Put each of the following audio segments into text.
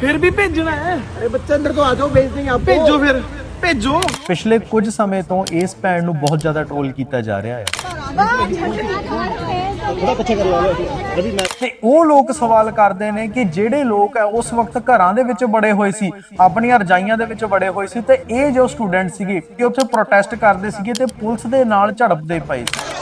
ਫਿਰ ਵੀ ਭੇਜਣਾ ਹੈ। ਅਰੇ ਬੱਚਾ ਅੰਦਰ ਤੋਂ ਆ ਜਾਓ ਭੇਜਦੇ ਹਾਂ ਆਪਕੋ ਭੇਜੋ ਫਿਰ ਭੇਜੋ। ਪਿਛਲੇ ਕੁਝ ਸਮੇਂ ਤੋਂ ਇਸ ਭੈਣ ਨੂੰ ਬਹੁਤ ਜ਼ਿਆਦਾ ਟ੍ਰੋਲ ਕੀਤਾ ਜਾ ਰਿਹਾ ਹੈ। ਤੇ ਉਹ ਲੋਕ ਸਵਾਲ ਕਰਦੇ ਨੇ ਕਿ ਜਿਹੜੇ ਲੋਕ ਹੈ ਉਸ ਵਕਤ ਘਰਾਂ ਦੇ ਵਿੱਚ ਬੜੇ ਹੋਏ ਸੀ ਆਪਣੀਆਂ ਰਜਾਈਆਂ ਦੇ ਵਿੱਚ ਬੜੇ ਹੋਏ ਸੀ ਤੇ ਇਹ ਜੋ ਸਟੂਡੈਂਟ ਸੀਗੇ ਕਿ ਉੱਥੇ ਪ੍ਰੋਟੈਸਟ ਕਰਦੇ ਸੀਗੇ ਤੇ ਪੁਲਿਸ ਦੇ ਨਾਲ ਝੜਪਦੇ ਪਏ ਸੀ।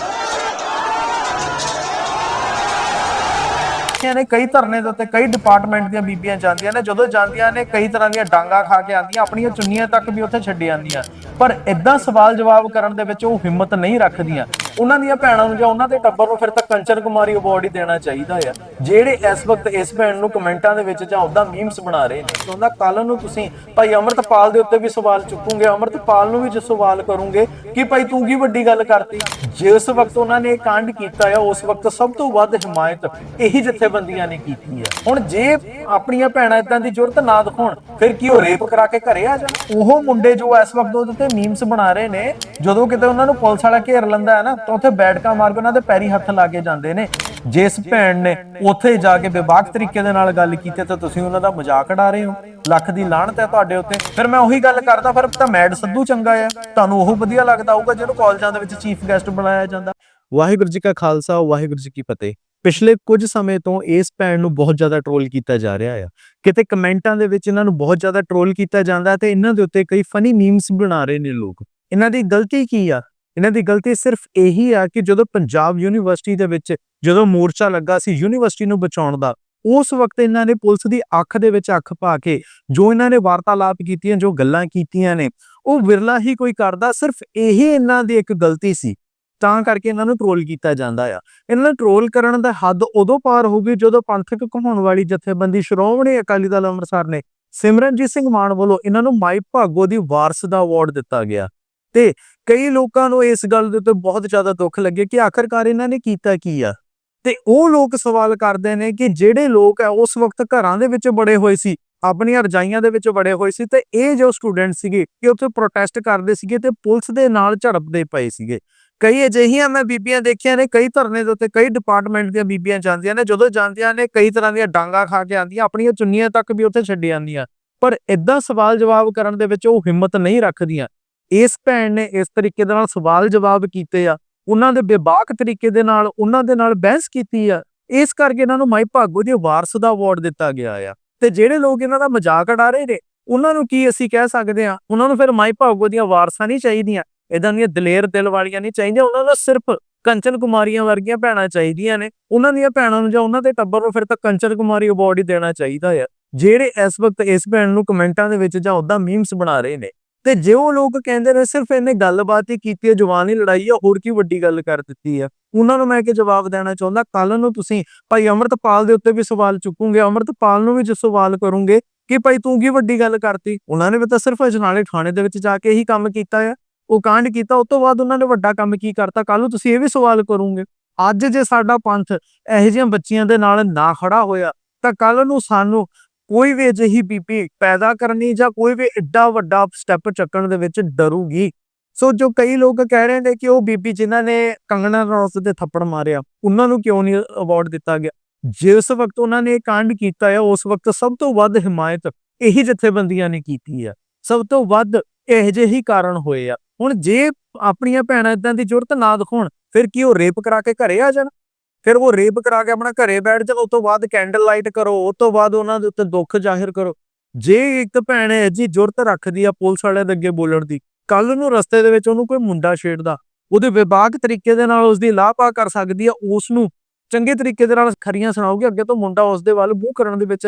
ਬੀਬੀਆਂ ਨੇ ਕਈ ਧਰਨੇ ਦੇ ਉੱਤੇ ਕਈ ਡਿਪਾਰਟਮੈਂਟ ਦੀਆਂ ਬੀਬੀਆਂ ਜਾਂਦੀਆਂ ਨੇ, ਜਦੋਂ ਜਾਂਦੀਆਂ ਨੇ ਕਈ ਤਰ੍ਹਾਂ ਦੀਆਂ ਡਾਂਗਾ ਖਾ ਕੇ ਆਉਂਦੀਆਂ, ਆਪਣੀਆਂ ਚੁੰਨੀਆਂ ਤੱਕ ਵੀ ਉੱਥੇ ਛੱਡ ਜਾਂਦੀਆਂ। ਪਰ ਇਦਾਂ ਸਵਾਲ ਜਵਾਬ ਕਰਨ ਦੇ ਵਿੱਚ ਉਹ ਹਿੰਮਤ ਨਹੀਂ ਰੱਖਦੀਆਂ। ਉਹਨਾਂ ਦੀਆਂ ਭੈਣਾਂ ਨੂੰ ਜਾਂ ਉਹਨਾਂ ਦੇ ਟੱਬਰ ਨੂੰ ਫਿਰ ਤਾਂ ਕੰਚਨ ਕੁਮਾਰੀ ਅਵਾਰਡ ਹੀ ਦੇਣਾ ਚਾਹੀਦਾ ਆ। ਜਿਹੜੇ ਇਸ ਵਕਤ ਇਸ ਭੈਣ ਨੂੰ ਕਮੈਂਟਾਂ ਦੇ ਵਿੱਚ ਜਾਂ ਉਹਦਾ ਮੀਮਸ ਬਣਾ ਰਹੇ ਨੇ ਉਹਨਾਂ ਕੱਲ ਨੂੰ ਤੁਸੀਂ ਭਾਈ ਅਮਰਤਪਾਲ ਦੇ ਉੱਤੇ ਵੀ ਸਵਾਲ ਚੁੱਕੋਗੇ, ਅਮਰਤਪਾਲ ਨੂੰ ਵੀ ਜੇ ਸਵਾਲ ਕਰੋਗੇ ਕਿ ਭਾਈ ਤੂੰ ਕੀ ਵੱਡੀ ਗੱਲ ਕਰਤੀ? ਜਿਸ ਵਕਤ ਉਹਨਾਂ ਨੇ ਇਹ ਕਾਂਡ ਕੀਤਾ ਆ, ਉਸ ਵਕਤ ਸਭ ਤੋਂ ਵੱਧ ਹਿਮਾਇਤ ਇਹੀ ਜਿੱਥੇ ਜਥੇਬੰਦੀਆਂ ਨੇ ਕੀਤੀ ਆ। ਹੁਣ ਜੇ ਆਪਣੀਆਂ ਭੈਣਾਂ ਇਦਾਂ ਦੀ ਜ਼ਰੂਰਤ ਨਾ ਦਿਖਾਉਣ, ਫਿਰ ਕੀ ਉਹ ਰੇਪ ਕਰਾ ਕੇ ਘਰੇ ਆ ਜਾਣ? ਉਹ ਮੁੰਡੇ ਜੋ ਇਸ ਵਕਤ ਉਹਦੇ ਤੇ ਮੀਮਸ ਬਣਾ ਰਹੇ ਨੇ, ਜਦੋਂ ਕਿਤੇ ਉਹਨਾਂ ਨੂੰ ਪੁਲਿਸ ਵਾਲਾ ਘੇਰ ਲੈਂਦਾ ਹੈ ਨਾ, ਤਾਂ ਉੱਥੇ ਬੈਠਕਾਂ ਮਾਰ ਕੇ ਉਹਨਾਂ ਦੇ ਪੈਰੀ ਹੱਥ ਲਾ ਕੇ ਜਾਂਦੇ ਨੇ। ਜਿਸ ਭੈਣ ਨੇ ਉੱਥੇ ਜਾ ਕੇ ਬੇਬਾਕ ਤਰੀਕੇ ਦੇ ਨਾਲ ਗੱਲ ਕੀਤੀ, ਤਾਂ ਤੁਸੀਂ ਉਹਨਾਂ ਦਾ ਮਜ਼ਾਕ ਉਡਾ ਰਹੇ ਹੋ। ਲੱਖ ਦੀ ਲਾਹਣਤ ਹੈ ਤੁਹਾਡੇ ਉੱਤੇ। ਫਿਰ ਮੈਂ ਉਹੀ ਗੱਲ ਕਰਦਾ, ਫਿਰ ਤਾਂ ਮੈਡ ਸਿੱਧੂ ਚੰਗਾ ਆ। ਤੁਹਾਨੂੰ ਉਹ ਵਧੀਆ ਲੱਗਦਾ ਹੋਊਗਾ, ਜਿਹਨੂੰ ਕਾਲਜਾਂ ਦੇ ਵਿੱਚ ਚੀਫ ਗੈਸਟ ਬਣਾਇਆ ਜਾਂਦਾ। ਵਾਹਿਗੁਰੂ ਜੀ ਕਾ ਖਾਲਸਾ, ਵਾਹਿਗੁਰੂ ਜੀ ਕੀ ਫਤਿਹ। ਪਿਛਲੇ ਕੁਝ ਸਮੇਂ ਤੋਂ ਇਸ ਭੈਣ ਨੂੰ ਬਹੁਤ ਜ਼ਿਆਦਾ ਟ੍ਰੋਲ ਕੀਤਾ ਜਾ ਰਿਹਾ ਆ। ਕਿਤੇ ਕਮੈਂਟਾਂ ਦੇ ਵਿੱਚ ਇਹਨਾਂ ਨੂੰ ਬਹੁਤ ਜ਼ਿਆਦਾ ਟ੍ਰੋਲ ਕੀਤਾ ਜਾਂਦਾ ਹੈ ਤੇ ਇਹਨਾਂ ਦੇ ਉੱਤੇ ਕਈ ਫਨੀ ਮੀਮਸ ਬਣਾ ਰਹੇ ਨੇ ਲੋਕ। ਇਹਨਾਂ ਦੀ ਗਲਤੀ ਕੀ ਆ? ਇਹਨਾਂ ਦੀ ਗਲਤੀ ਸਿਰਫ ਇਹੀ ਆ ਕਿ ਜਦੋਂ ਪੰਜਾਬ ਯੂਨੀਵਰਸਿਟੀ ਦੇ ਵਿੱਚ ਜਦੋਂ ਮੋਰਚਾ ਲੱਗਾ ਸੀ ਯੂਨੀਵਰਸਿਟੀ ਨੂੰ ਬਚਾਉਣ ਦਾ, ਉਸ ਵਕਤ ਇਹਨਾਂ ਨੇ ਪੁਲਿਸ ਦੀ ਅੱਖ ਦੇ ਵਿੱਚ ਅੱਖ ਪਾ ਕੇ ਜੋ ਇਹਨਾਂ ਨੇ ਵਾਰਤਾਲਾਪ ਕੀਤੀਆਂ, ਜੋ ਗੱਲਾਂ ਕੀਤੀਆਂ ਨੇ, ਉਹ ਵਿਰਲਾ ਹੀ ਕੋਈ ਕਰਦਾ, ਸਿਰਫ ਇਹੀ ਇਹਨਾਂ ਦੀ ਇੱਕ ਗਲਤੀ ਸੀ। ਤਾਂ ਕਰਕੇ ਇਹਨਾਂ ਨੂੰ ਟ੍ਰੋਲ ਕੀਤਾ ਜਾਂਦਾ ਆ। ਇਹਨਾਂ ਨੂੰ ਟ੍ਰੋਲ ਕਰਨ ਦਾ ਹੱਦ ਉਦੋਂ ਪਾਰ ਹੋ ਗਈ ਜਦੋਂ ਪੰਥਕ ਕਹਾਉਣ ਵਾਲੀ ਜਥੇਬੰਦੀ ਸ਼੍ਰੋਮਣੀ ਅਕਾਲੀ ਦਲ ਅੰਮ੍ਰਿਤਸਰ ਨੇ ਸਿਮਰਨਜੀਤ ਸਿੰਘ ਮਾਨ ਵੱਲੋਂ ਇਹਨਾਂ ਨੂੰ ਮਾਈ ਭਾਗੋ ਦੀ ਵਾਰਸ ਦਾ ਅਵਾਰਡ ਦਿੱਤਾ ਗਿਆ। ਤੇ ਕਈ ਲੋਕਾਂ ਨੂੰ ਇਸ ਗੱਲ ਦੇ ਉੱਤੇ ਬਹੁਤ ਜ਼ਿਆਦਾ ਦੁੱਖ ਲੱਗੇ ਕਿ ਆਖਰਕਾਰ ਇਹਨਾਂ ਨੇ ਕੀਤਾ ਕੀ ਆ। ਤੇ ਉਹ ਲੋਕ ਸਵਾਲ ਕਰਦੇ ਨੇ ਕਿ ਜਿਹੜੇ ਲੋਕ ਆ, ਉਸ ਵਕਤ ਘਰਾਂ ਦੇ ਵਿੱਚ ਬੜੇ ਹੋਏ ਸੀ, ਆਪਣੀਆਂ ਰਜਾਈਆਂ ਦੇ ਵਿੱਚ ਬੜੇ ਹੋਏ ਸੀ, ਤੇ ਇਹ ਜੋ ਸਟੂਡੈਂਟ ਸੀਗੇ ਕਿ ਉੱਥੇ ਪ੍ਰੋਟੈਸਟ ਕਰਦੇ ਸੀਗੇ ਤੇ ਪੁਲਿਸ ਦੇ ਨਾਲ ਝੜਪਦੇ ਪਏ ਸੀਗੇ। ਕਈ ਅਜਿਹੀਆਂ ਮੈਂ ਬੀਬੀਆਂ ਦੇਖੀਆਂ ਨੇ, ਕਈ ਧਰਨੇ ਦੇ ਉੱਤੇ, ਕਈ ਡਿਪਾਰਟਮੈਂਟ ਦੀਆਂ ਬੀਬੀਆਂ ਜਾਂਦੀਆਂ ਨੇ, ਜਦੋਂ ਜਾਂਦੀਆਂ ਨੇ, ਕਈ ਤਰ੍ਹਾਂ ਦੀਆਂ ਡਾਂਗਾ ਖਾ ਕੇ ਆਉਂਦੀਆਂ, ਆਪਣੀਆਂ ਚੁੰਨੀਆਂ ਤੱਕ ਵੀ ਉੱਥੇ ਛੱਡ ਜਾਂਦੀਆਂ। ਪਰ ਇਦਾਂ ਸਵਾਲ ਜਵਾਬ ਕਰਨ ਦੇ ਵਿੱਚ ਉਹ ਹਿੰਮਤ ਨਹੀਂ ਰੱਖਦੀਆਂ। ਇਸ ਭੈਣ ਨੇ ਇਸ ਤਰੀਕੇ ਦੇ ਨਾਲ ਸਵਾਲ ਜਵਾਬ ਕੀਤੇ ਆ, ਉਹਨਾਂ ਦੇ ਬੇਬਾਕ ਤਰੀਕੇ ਦੇ ਨਾਲ, ਉਹਨਾਂ ਦੇ ਨਾਲ ਬਹਿਸ ਕੀਤੀ ਆ। ਇਸ ਕਰਕੇ ਇਹਨਾਂ ਨੂੰ ਮਾਈ ਭਾਗੋ ਦੀ ਵਾਰਸ ਦਾ ਅਵਾਰਡ ਦਿੱਤਾ ਗਿਆ ਆ। ਤੇ ਜਿਹੜੇ ਲੋਕ ਇਹਨਾਂ ਦਾ ਮਜ਼ਾਕ ਉਡਾ ਰਹੇ ਨੇ, ਉਹਨਾਂ ਨੂੰ ਕੀ ਅਸੀਂ ਕਹਿ ਸਕਦੇ ਆ ਉਹਨਾਂ ਨੂੰ ਫਿਰ ਮਾਈ ਭਾਗੋ ਦੀਆਂ ਵਾਰਸਾਂ ਨਹੀਂ ਚਾਹੀਦੀਆਂ। ਇਦਾਂ ਦੀਆਂ ਦਲੇਰ ਦਿਲ ਵਾਲੀਆਂ ਨਹੀਂ ਚਾਹੀਦੀਆਂ, ਉਹਨਾਂ ਦਾ ਸਿਰਫ ਕੰਚਨ ਕੁਮਾਰੀਆਂ ਵਰਗੀਆਂ ਭੈਣਾਂ ਚਾਹੀਦੀਆਂ ਨੇ। ਉਹਨਾਂ ਦੀਆਂ ਭੈਣਾਂ ਨੂੰ ਜਾਂ ਉਹਨਾਂ ਦੇ ਟੱਬਰ ਨੂੰ ਫਿਰ ਤਾਂ ਕੰਚਨ ਕੁਮਾਰੀ ਅਵਾਰਡ ਹੀ ਦੇਣਾ ਚਾਹੀਦਾ ਆ। ਜਿਹੜੇ ਇਸ ਵਕਤ ਇਸ ਭੈਣ ਨੂੰ ਕਮੈਂਟਾਂ ਦੇ ਵਿੱਚ ਜਾਂ ਉਦਾਂ ਮੀਮਸ ਬਣਾ ਰਹੇ ਨੇ, ਤੇ ਜੇ ਉਹ ਲੋਕ ਕਹਿੰਦੇ ਨੇ ਸਿਰਫ ਇਹਨੇ ਗੱਲਬਾਤ ਹੀ ਕੀਤੀ ਹੈ ਜਵਾਨੀ ਲੜਾਈ ਹੈ ਹੋਰ ਕੀ ਵੱਡੀ ਗੱਲ ਕਰ ਦਿੱਤੀ ਹੈ ਉਹਨਾਂ ਨੂੰ ਮੈਂ ਕਿ ਜਵਾਬ ਦੇਣਾ ਚਾਹੁੰਦਾ ਕੱਲ ਨੂੰ ਤੁਸੀਂ ਭਾਈ ਅਮਰਤਪਾਲ ਦੇ ਉੱਤੇ ਵੀ ਸਵਾਲ ਚੁੱਕੋਗੇ, ਅਮਰਤਪਾਲ ਨੂੰ ਵੀ ਜੇ ਸਵਾਲ ਕਰੋਗੇ ਕਿ ਭਾਈ ਤੂੰ ਕੀ ਵੱਡੀ ਗੱਲ ਕਰਤੀ? ਉਹਨਾਂ ਨੇ ਵੀ ਤਾਂ ਸਿਰਫ ਅਜਨਾਲੇ ਥਾਣੇ ਦੇ ਵਿੱਚ ਜਾ ਕੇ ਹੀ ਕੰਮ ਕੀਤਾ ਹੈ ਉਹ ਕਾਂਡ ਕੀਤਾ ਉਸ ਤੋਂ ਬਾਅਦ ਉਹਨਾਂ ਨੇ ਵੱਡਾ ਕੰਮ ਕੀ ਕਰਤਾ? ਕੱਲ ਨੂੰ ਤੁਸੀਂ ਇਹ ਵੀ ਸਵਾਲ ਕਰੋਗੇ, ਅੱਜ ਜੇ ਸਾਡਾ ਪੰਥ ਇਹੋ ਜਿਹੀਆਂ ਬੱਚੀਆਂ ਦੇ ਨਾਲ ਨਾ ਖੜਾ ਹੋਇਆ, ਤਾਂ ਕੱਲ ਨੂੰ ਸਾਨੂੰ ਕੋਈ ਵੀ ਅਜਿਹੀ ਬੀਬੀ ਪੈਦਾ ਕਰਨੀ ਜਾਂ ਕੋਈ ਵੀ ਐਡਾ ਵੱਡਾ ਸਟੈਪ ਚੱਕਣ ਦੇ ਵਿੱਚ ਡਰੂਗੀ। ਸੋ ਜੋ ਕਈ ਲੋਕ ਕਹਿ ਰਹੇ ਨੇ ਕਿ ਉਹ ਬੀਬੀ ਜਿਨ੍ਹਾਂ ਨੇ ਕੰਗਣਾ ਰਣੌਤ ਤੇ ਥੱਪੜ ਮਾਰਿਆ, ਉਹਨਾਂ ਨੂੰ ਕਿਉਂ ਨਹੀਂ ਅਵਾਰਡ ਦਿੱਤਾ ਗਿਆ? ਜਿਸ ਵਕਤ ਉਹਨਾਂ ਨੇ ਇਹ ਕਾਂਡ ਕੀਤਾ ਹੈ ਉਸ ਵਕਤ ਸਭ ਤੋਂ ਵੱਧ ਹਿਮਾਇਤ ਇਹੀ ਜਥੇਬੰਦੀਆਂ ਨੇ ਕੀਤੀ ਹੈ ਸਭ ਤੋਂ ਵੱਧ ਇਹੋ ਜਿਹੇ ਹੀ ਕਾਰਨ ਹੋਏ ਆ। ਹੁਣ ਜੇ ਆਪਣੀਆਂ ਭੈਣਾਂ ਇਦਾਂ ਦੀ ਜ਼ਰੂਰਤ ਨਾ ਦਿਖਾਉਣ, ਫਿਰ ਕੀ ਉਹ ਰੇਪ ਕਰਾ ਕੇ ਘਰੇ ਆ ਜਾਣ? ਫਿਰ ਉਹ ਰੇਪ ਕਰਾ ਕੇ ਆਪਣਾ ਘਰੇ ਬੈਠ ਜਾਣ, ਉਸ ਤੋਂ ਬਾਅਦ ਕੈਂਡਲ ਲਾਈਟ ਕਰੋ, ਉਸ ਤੋਂ ਬਾਅਦ ਉਹਨਾਂ ਦੇ ਉੱਤੇ ਦੁੱਖ ਜ਼ਾਹਿਰ ਕਰੋ। ਜੇ ਇੱਕ ਭੈਣ ਹੈ ਜੀ ਜ਼ਰੂਰਤ ਰੱਖਦੀ ਆ ਪੁਲਿਸ ਵਾਲਿਆਂ ਦੇ ਅੱਗੇ ਬੋਲਣ ਦੀ ਕੱਲ ਨੂੰ ਰਸਤੇ ਦੇ ਵਿੱਚ ਉਹਨੂੰ ਕੋਈ ਮੁੰਡਾ ਛੇੜਦਾ, ਉਹਦੇ ਵਿਭਾਗ ਤਰੀਕੇ ਦੇ ਨਾਲ ਉਸ ਦੀ ਲਾਪਾ ਕਰ ਸਕਦੀ ਆ, ਉਸ ਨੂੰ ਚੰਗੇ ਤਰੀਕੇ ਦੇ ਨਾਲ ਖਰੀਆਂ ਸੁਣਾਓਗੇ ਅੱਗੇ ਤੋਂ ਮੁੰਡਾ ਉਸ ਦੇ ਵੱਲ ਮੂੰਹ ਕਰਨ ਦੇ ਵਿੱਚ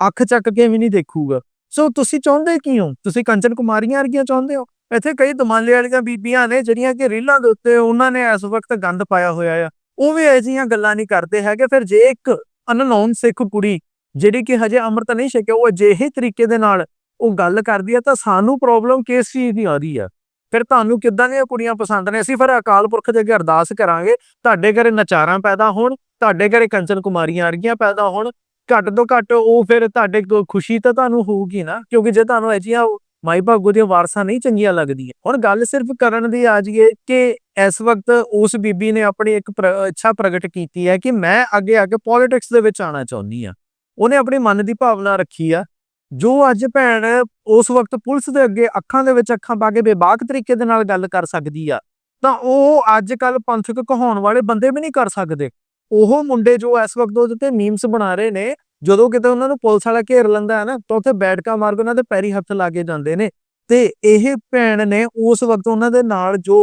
ਅੱਖ ਚੱਕ ਕੇ ਵੀ ਨਹੀਂ ਦੇਖੂਗਾ। ਸੋ ਤੁਸੀਂ ਚਾਹੁੰਦੇ ਕੀ ਹੋ? ਤੁਸੀਂ ਕੰਚਨ ਕੁਮਾਰੀਆਂ ਵਰਗੀਆਂ ਚਾਹੁੰਦੇ ਹੋ? ਇੱਥੇ ਕਈ ਦਮਾਲੇ ਵਾਲੀਆਂ ਬੀਬੀਆਂ ਨੇ ਜਿਹੜੀਆਂ ਕਿ ਰੀਲਾਂ ਦੇ ਉੱਤੇ ਉਹਨਾਂ ਨੇ ਇਸ ਵਕਤ ਗੰਦ ਪਾਇਆ ਹੋਇਆ ਆ। ਉਹ ਵੀ ਐਸੀਆਂ ਗੱਲਾਂ ਨਹੀਂ ਕਰਦੇ ਹੈਗੇ। ਫਿਰ ਜੇ ਇੱਕ ਅਨਨੋਨ ਸਿੱਖ ਕੁੜੀ ਜਿਹੜੀ ਕਿ ਹਜੇ ਅੰਮ੍ਰਿਤ ਨਹੀਂ ਛਕਿਆ, ਉਹ ਅਜਿਹੇ ਤਰੀਕੇ ਦੇ ਨਾਲ ਉਹ ਗੱਲ ਕਰਦੀ ਆ, ਤਾਂ ਸਾਨੂੰ ਪ੍ਰੋਬਲਮ ਕਿਸ ਚੀਜ਼ ਦੀ ਆ ਰਹੀ ਆ? ਫਿਰ ਤੁਹਾਨੂੰ ਕਿੱਦਾਂ ਦੀਆਂ ਕੁੜੀਆਂ ਪਸੰਦ ਨੇ? ਅਸੀਂ ਫਿਰ ਅਕਾਲ ਪੁਰਖ ਦੇ ਅੱਗੇ ਅਰਦਾਸ ਕਰਾਂਗੇ। ਤੁਹਾਡੇ ਘਰੇ ਨਚਾਰਾਂ ਪੈਦਾ ਹੋਣ, ਤੁਹਾਡੇ ਘਰੇ ਕੰਚਨ ਕੁਮਾਰੀਆਂ ਵਰਗੀਆਂ ਪੈਦਾ ਹੋਣ, ਘੱਟ ਤੋਂ ਘੱਟ ਉਹ ਫਿਰ ਤੁਹਾਡੇ ਖੁਸ਼ੀ ਤਾਂ ਤੁਹਾਨੂੰ ਹੋਊਗੀ ਨਾ? ਕਿਉਂਕਿ ਜੇ ਤੁਹਾਨੂੰ ਅਜਿਹੀਆਂ ਮਾਈ ਭਾਗੋ ਦੀਆਂ ਵਾਰਸਾਂ ਨਹੀਂ ਚੰਗੀਆਂ ਲੱਗਦੀਆਂ। ਹੁਣ ਗੱਲ ਸਿਰਫ ਕਰਨ ਦੀ ਆ ਜੀਏ ਕਿ ਇਸ ਵਕਤ ਉਸ ਬੀਬੀ ਨੇ ਆਪਣੀ ਇੱਕ ਪ੍ਰ- ਇੱਛਾ ਪ੍ਰਗਟ ਕੀਤੀ ਹੈ ਕਿ ਮੈਂ ਅੱਗੇ ਆ ਕੇ ਪੋਲਿਟਿਕਸ ਦੇ ਵਿੱਚ ਆਉਣਾ ਚਾਹੁੰਦੀ ਆ ਉਹਨੇ ਆਪਣੇ ਮਨ ਦੀ ਭਾਵਨਾ ਰੱਖੀ ਆ। ਜੋ ਅੱਜ ਭੈਣ ਉਸ ਵਕਤ ਪੁਲਿਸ ਦੇ ਅੱਗੇ ਅੱਖਾਂ ਦੇ ਵਿੱਚ ਅੱਖਾਂ ਪਾ ਕੇ ਬੇਬਾਕ ਤਰੀਕੇ ਦੇ ਨਾਲ ਗੱਲ ਕਰ ਸਕਦੀ ਆ, ਤਾਂ ਉਹ ਅੱਜ ਕੱਲ ਪੰਥਕ ਕਹਾਉਣ ਵਾਲੇ ਬੰਦੇ ਵੀ ਨਹੀਂ ਕਰ ਸਕਦੇ। ਉਹ ਮੁੰਡੇ ਜੋ ਇਸ ਵਕਤ ਉਹਦੇ ਤੇ ਮੀਮਸ ਬਣਾ ਰਹੇ ਨੇ ਜਦੋਂ ਕਿਤੇ ਉਹਨਾਂ ਨੂੰ ਪੁਲਿਸ ਵਾਲਾ ਘੇਰ ਲੈਂਦਾ ਹੈ ਨਾ, ਤਾਂ ਉੱਥੇ ਬੈਠਕਾ ਮਾਰ ਕੇ ਉਹਨਾਂ ਦੇ ਪੈਰੀ ਹੱਥ ਲਾ ਕੇ ਜਾਂਦੇ ਨੇ। ਤੇ ਇਹ ਭੈਣ ਨੇ ਉਸ ਵਕਤ ਉਹਨਾਂ ਦੇ ਨਾਲ ਜੋ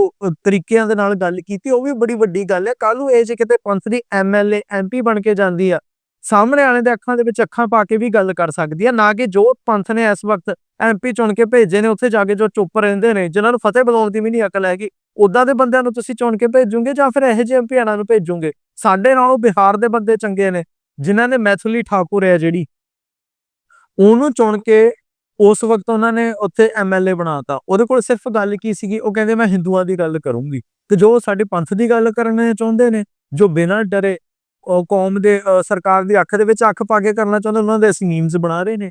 ਤਰੀਕਿਆਂ ਦੇ ਨਾਲ ਗੱਲ ਕੀਤੀ, ਉਹ ਵੀ ਬੜੀ ਵੱਡੀ ਗੱਲ ਹੈ। ਕੱਲ ਨੂੰ ਇਹ ਜੇ ਕਿਤੇ ਪੰਥ ਦੀ ਐਮਐਲਏ ਐਮਪੀ ਬਣ ਕੇ ਜਾਂਦੀ ਆ, ਸਾਹਮਣੇ ਵਾਲੇ ਦੇ ਅੱਖਾਂ ਦੇ ਵਿੱਚ ਅੱਖਾਂ ਪਾ ਕੇ ਵੀ ਗੱਲ ਕਰ ਸਕਦੀ ਆ, ਨਾ ਕਿ ਜੋ ਪੰਥ ਨੇ ਇਸ ਵਕਤ ਐਮਪੀ ਚੁਣ ਕੇ ਭੇਜੇ ਨੇ, ਉੱਥੇ ਜਾ ਕੇ ਜੋ ਚੁੱਪ ਰਹਿੰਦੇ ਨੇ, ਜਿਨ੍ਹਾਂ ਨੂੰ ਫਤਿਹ ਬੁਲਾਉਣ ਦੀ ਵੀ ਨਹੀਂ ਅਕਲ ਹੈਗੀ ਉਦਾਂ ਦੇ ਬੰਦਿਆਂ ਨੂੰ ਤੁਸੀਂ ਚੁਣ ਕੇ ਭੇਜੋਗੇ ਜਾਂ ਫਿਰ ਇਹੋ ਜਿਹੇ ਐਮਪੀਆਂ ਨੂੰ ਭੇਜੋਗੇ? ਸਾਡੇ ਨਾਲੋਂ ਬਿਹਾਰ ਦੇ ਬੰਦੇ ਚੰਗੇ ਨੇ। ਜਿਨ੍ਹਾਂ ਨੇ ਮੈਥਲੀ ਠਾਕੁਰ ਹੈ ਜਿਹੜੀ, ਉਹਨੂੰ ਚੁਣ ਕੇ ਉਸ ਵਕਤ ਉਹਨਾਂ ਨੇ ਉੱਥੇ ਐਮਐਲਏ ਬਣਾਤਾ। ਉਹਦੇ ਕੋਲ ਸਿਰਫ ਗੱਲ ਕੀ ਸੀਗੀ? ਉਹ ਕਹਿੰਦੇ, ਮੈਂ ਹਿੰਦੂਆਂ ਦੀ ਗੱਲ ਕਰੂੰਗੀ। ਤੇ ਜੋ ਸਾਡੇ ਪੰਥ ਦੀ ਗੱਲ ਕਰਨਾ ਚਾਹੁੰਦੇ ਨੇ, ਜੋ ਬਿਨਾਂ ਡਰੇ ਕੌਮ ਦੇ ਸਰਕਾਰ ਦੀ ਅੱਖ ਦੇ ਵਿੱਚ ਅੱਖ ਪਾ ਕੇ ਕਰਨਾ ਚਾਹੁੰਦੇ, ਉਹਨਾਂ ਦੇ ਅਸੀਂ ਮੀਮਸ ਬਣਾ ਰਹੇ ਨੇ।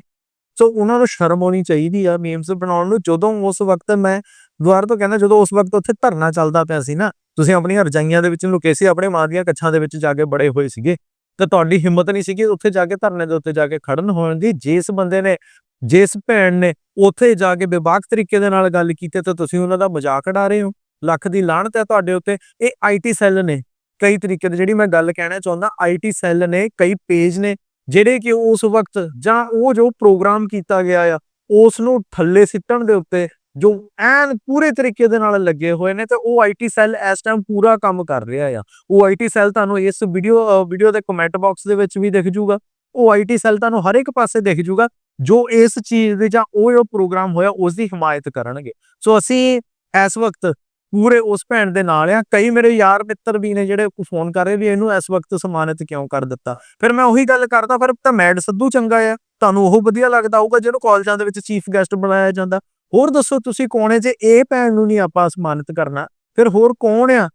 ਸੋ ਉਹਨਾਂ ਨੂੰ ਸ਼ਰਮ ਆਉਣੀ ਚਾਹੀਦੀ ਆ ਮੀਮਸ ਬਣਾਉਣ ਨੂੰ। ਜਦੋਂ ਉਸ ਵਕਤ ਮੈਂ ਦੁਆਰ ਤੋਂ ਕਹਿੰਦਾ, ਜਦੋਂ ਉਸ ਵਕਤ ਉੱਥੇ ਧਰਨਾ ਚੱਲਦਾ ਪਿਆ ਸੀ ਨਾ, ਤੁਸੀਂ ਆਪਣੀਆਂ ਰਜਾਈਆਂ ਦੇ ਵਿੱਚ ਲੁਕੇ ਸੀ, ਆਪਣੇ ਮਾਂ ਦੀਆਂ ਕੱਛਾਂ ਦੇ ਵਿੱਚ ਜਾ ਕੇ ਬੜੇ ਹੋਏ ਸੀਗੇ। ਤਾਂ ਤੁਹਾਡੀ ਹਿੰਮਤ ਨਹੀਂ ਸੀਗੀ ਉੱਥੇ ਜਾ ਕੇ ਧਰਨੇ ਦੇ ਉੱਤੇ ਜਾ ਕੇ ਖੜਨ ਹੋਣ ਦੀ। ਜਿਸ ਬੰਦੇ ਨੇ, ਜਿਸ ਭੈਣ ਨੇ ਉੱਥੇ ਜਾ ਕੇ ਬੇਬਾਕ ਤਰੀਕੇ ਦੇ ਨਾਲ ਗੱਲ ਕੀਤੀ ਤਾਂ ਤੁਸੀਂ ਉਹਨਾਂ ਦਾ ਮਜ਼ਾਕ ਉਡਾ ਰਹੇ ਹੋ। ਲੱਖ ਦੀ ਲਾਹਨਤ ਹੈ ਤੁਹਾਡੇ ਉੱਤੇ। ਇਹ ਆਈਟੀ ਸੈੱਲ ਨੇ ਕਈ ਤਰੀਕੇ ਦੇ, ਜਿਹੜੀ ਮੈਂ ਗੱਲ ਕਹਿਣਾ ਚਾਹੁੰਦਾ ਆਈਟੀ ਸੈੱਲ ਨੇ ਕਈ ਪੇਜ ਨੇ ਜਿਹੜੇ ਕਿ ਉਸ ਵਕਤ ਜਾਂ ਉਹ ਜੋ ਪ੍ਰੋਗਰਾਮ ਕੀਤਾ ਗਿਆ ਆ, ਉਸ ਨੂੰ ਥੱਲੇ ਸਿੱਟਣ ਦੇ ਉੱਤੇ ਜੋ ਐਨ ਪੂਰੇ ਤਰੀਕੇ ਦੇ ਨਾਲ ਲੱਗੇ ਹੋਏ ਨੇ ਤੇ ਉਹ ਆਈਟੀ ਸੈੱਲ ਇਸ ਟਾਈਮ ਪੂਰਾ ਕੰਮ ਕਰ ਰਿਹਾ ਆ। ਉਹ ਆਈਟੀ ਸੈੱਲ ਤੁਹਾਨੂੰ ਇਸ ਵੀਡੀਓ ਵੀਡੀਓ ਦੇ ਕਮੈਂਟ ਬਾਕਸ ਦੇ ਵਿੱਚ ਵੀ ਦਿਖ ਜੂਗਾ। ਉਹ ਆਈਟੀ ਸੈੱਲ ਤੁਹਾਨੂੰ ਹਰ ਇੱਕ ਪਾਸੇ ਦਿਖ ਜੂਗਾ, ਜੋ ਇਸ ਚੀਜ਼ ਦੇ ਜਾਂ ਉਹ ਜੋ ਪ੍ਰੋਗਰਾਮ ਹੋਇਆ ਉਸ ਦੀ ਹਮਾਇਤ ਕਰਨਗੇ। ਸੋ ਅਸੀਂ ਇਸ ਵਕਤ ਪੂਰੇ ਉਸ ਭੈਣ ਦੇ ਨਾਲ ਆ। ਕਈ ਮੇਰੇ ਯਾਰ ਮਿੱਤਰ ਵੀ ਨੇ ਜਿਹੜੇ ਫੋਨ ਕਰ ਰਹੇ ਵੀ ਇਹਨੂੰ ਇਸ ਵਕਤ ਸਨਮਾਨਿਤ ਕਿਉਂ ਕਰ ਦਿੱਤਾ। ਫਿਰ ਮੈਂ ਉਹੀ ਗੱਲ ਕਰਦਾ, ਫਿਰ ਤਾਂ ਮੈਡ ਸੱਧੂ ਚੰਗਾ ਆ। ਤੁਹਾਨੂੰ ਉਹ ਵਧੀਆ ਲੱਗਦਾ ਹੋਊਗਾ ਜਿਹਨੂੰ ਕਾਲਜਾਂ ਦੇ ਵਿੱਚ ਚੀਫ ਗੈਸਟ ਬਣਾਇਆ ਜਾਂਦਾ। ਹੋਰ ਦੱਸੋ ਤੁਸੀਂ ਕੌਣ ਹੈ? ਜੇ ਇਹ ਭੈਣ ਨੂੰ ਨਹੀਂ ਆਪਾਂ ਸਨਮਾਨਿਤ ਕਰਨਾ, ਫਿਰ ਹੋਰ ਕੌਣ ਆ?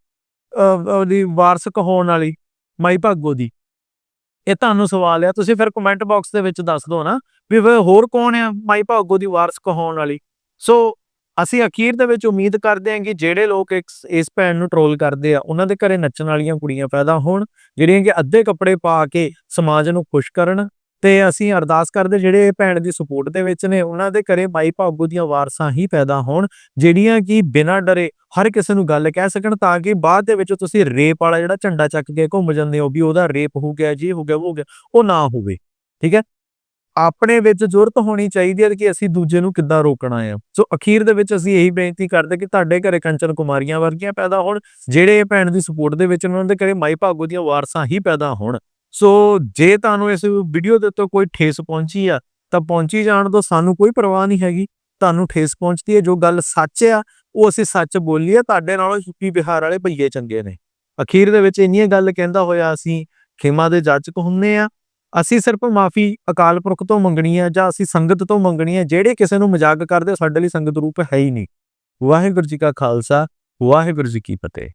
ਉਹਦੀ ਵਾਰਸ ਕਹਾਉਣ ਵਾਲੀ, ਮਾਈ ਭਾਗੋ ਦੀ। ਇਹ ਤੁਹਾਨੂੰ ਸਵਾਲ ਆ, ਤੁਸੀਂ ਫਿਰ ਕਮੈਂਟ ਬਾਕਸ ਦੇ ਵਿੱਚ ਦੱਸ ਦਿਓ ਨਾ ਵੀ ਹੋਰ ਕੌਣ ਆ ਮਾਈ ਭਾਗੋ ਦੀ ਵਾਰਸ ਕਹਾਉਣ ਵਾਲੀ। ਸੋ ਅਸੀਂ ਅਖੀਰ ਦੇ ਵਿੱਚ ਉਮੀਦ ਕਰਦੇ ਹਾਂ ਕਿ ਜਿਹੜੇ ਲੋਕ ਇਸ ਇਸ ਭੈਣ ਨੂੰ ਟਰੋਲ ਕਰਦੇ ਆ, ਉਹਨਾਂ ਦੇ ਘਰੇ ਨੱਚਣ ਵਾਲੀਆਂ ਕੁੜੀਆਂ ਪੈਦਾ ਹੋਣ, ਜਿਹੜੀਆਂ ਕਿ ਅੱਧੇ ਕੱਪੜੇ ਪਾ ਕੇ ਸਮਾਜ ਨੂੰ ਖੁਸ਼ ਕਰਨ ਤੇ ਅਸੀਂ ਅਰਦਾਸ ਕਰਦੇ ਜਿਹੜੇ ਭੈਣ ਦੀ ਸਪੋਰਟ ਦੇ ਵਿੱਚ ਨੇ ਉਹਨਾਂ ਦੇ ਘਰੇ ਮਾਈ ਭਾਗੋ ਦੀਆਂ ਵਾਰਸਾਂ ਹੀ ਪੈਦਾ ਹੋਣ ਜਿਹੜੀਆਂ ਕਿ ਬਿਨਾਂ ਡਰੇ ਹਰ ਕਿਸੇ ਨੂੰ ਗੱਲ ਕਹਿ ਸਕਣ ਤਾਂ ਕਿ ਬਾਅਦ ਦੇ ਵਿੱਚ ਤੁਸੀਂ ਰੇਪ ਵਾਲਾ ਜਿਹੜਾ ਝੰਡਾ ਚੱਕ ਕੇ ਘੁੰਮ ਜਾਂਦੇ ਹੋ ਵੀ ਉਹਦਾ ਰੇਪ ਹੋ ਗਿਆ ਜੀ ਹੋ ਗਿਆ ਉਹ ਹੋ ਗਿਆ ਉਹ ਨਾ ਹੋਵੇ ਠੀਕ ਹੈ? ਆਪਣੇ ਵਿੱਚ ਜ਼ਰੂਰਤ ਹੋਣੀ ਚਾਹੀਦੀ ਹੈ ਕਿ ਅਸੀਂ ਦੂਜੇ ਨੂੰ ਕਿੱਦਾਂ ਰੋਕਣਾ ਹੈ ਸੋ ਅਖੀਰ ਦੇ ਵਿੱਚ ਅਸੀਂ ਇਹੀ ਬੇਨਤੀ ਕਰਦੇ ਕਿ ਤੁਹਾਡੇ ਘਰੇ ਕੰਚਨ ਕੁਮਾਰੀਆਂ ਵਰਗੀਆਂ ਪੈਦਾ ਹੋਣ ਜਿਹੜੇ ਇਹ ਭੈਣ ਦੀ ਸਪੋਰਟ ਦੇ ਵਿੱਚ ਨੇ, ਉਹਨਾਂ ਦੇ ਘਰੇ ਮਾਈ ਭਾਗੋ ਦੀਆਂ ਵਾਰਸਾਂ ਹੀ ਪੈਦਾ ਹੋਣ। ਸੋ ਜੇ ਤੁਹਾਨੂੰ ਇਸ ਵੀਡੀਓ ਦੇ ਉੱਤੇ ਕੋਈ ਠੇਸ ਪਹੁੰਚੀ ਆ, ਤਾਂ ਪਹੁੰਚੀ ਜਾਣ ਤੋਂ ਸਾਨੂੰ ਕੋਈ ਪਰਵਾਹ ਨਹੀਂ ਹੈਗੀ। ਤੁਹਾਨੂੰ ਠੇਸ ਪਹੁੰਚਦੀ ਹੈ, ਜੋ ਗੱਲ ਸੱਚ ਆ, ਉਹ ਅਸੀਂ ਸੱਚ ਬੋਲੀਏ, ਤੁਹਾਡੇ ਨਾਲੋਂ ਯੂਪੀ ਬਿਹਾਰ ਵਾਲੇ ਭਈਏ ਚੰਗੇ ਨੇ। ਅਖੀਰ ਦੇ ਵਿੱਚ ਇੰਨੀਆਂ ਗੱਲ ਕਹਿੰਦਾ ਹੋਇਆ, ਅਸੀਂ ਖਿਮਾ ਦੇ ਜਾਚਕ ਹੁੰਨੇ ਆ, ਅਸੀਂ ਸਿਰਫ ਮਾਫੀ ਅਕਾਲ ਪੁਰਖ ਤੋਂ ਮੰਗਣੀ ਹੈ ਜਾਂ ਅਸੀਂ ਸੰਗਤ ਤੋਂ ਮੰਗਣੀ ਹੈ ਜਿਹੜੇ ਕਿਸੇ ਨੂੰ ਮਜ਼ਾਕ ਕਰਦੇ, ਸਾਡੇ ਲਈ ਸੰਗਤ ਰੂਪ ਹੈ ਹੀ ਨਹੀਂ। ਵਾਹਿਗੁਰੂ ਜੀ ਕਾ ਖਾਲਸਾ, ਵਾਹਿਗੁਰੂ ਜੀ ਕੀ ਫਤਿਹ।